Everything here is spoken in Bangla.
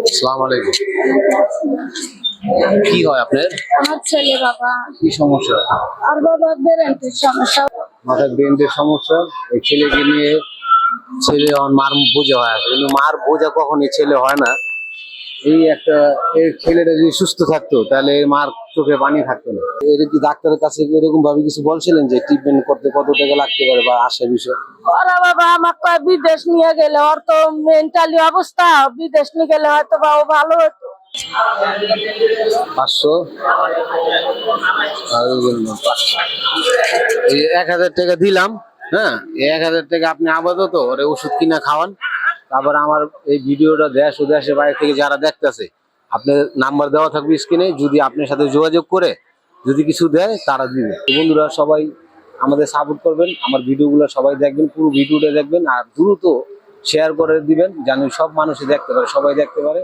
আসসালামু আলাইকুম। কি হয় আপনার? আমার ছেলে বাবা। কি সমস্যা? আর বাবা ব্রেনের সমস্যা। মাথার ব্রেনের সমস্যা এই ছেলেকে নিয়ে ছেলে মার বোঝা হয় আছে কিন্তু মার বোঝা কখনই ছেলে হয় না। এই একটা এই ছেলেটা যদি সুস্থ থাকতো তাহলে এর মার চোখে পানি থাকতো না। এর কি ডাক্তারের কাছে এরকম ভাবে কিছু বলছিলেন যে ট্রিটমেন্ট করতে কত টাকা লাগতে পারে বা আসে বিষয়? ওরা বাবা আমাকে কয় বিদেশ নিয়ে গেলে ওর তো মেন্টালি অবস্থা। বিদেশ নিয়ে গেলে হয়তো বা ও ভালো হতো। পাঁচশো? আর এক হাজার টাকা দিলাম হ্যাঁ? এক হাজার টাকা আপনি আপাতত ওরে ওষুধ কিনা খাওয়ান। তারপর আমার এই ভিডিওটা দেশ ও দেশের বাইরে থেকে যারা দেখতেছে আপনার নাম্বার দেওয়া থাকবে স্ক্রিনে, যদি আপনার সাথে যোগাযোগ করে যদি কিছু দেয়, তারা দিবে। বন্ধুরা, সবাই আমাদের সাপোর্ট করবেন, আমার ভিডিওগুলো সবাই দেখবেন, পুরো ভিডিওটা দেখবেন, আর দ্রুত শেয়ার করে দিবেন, যেন সব মানুষই দেখতে পারে, সবাই দেখতে পারে।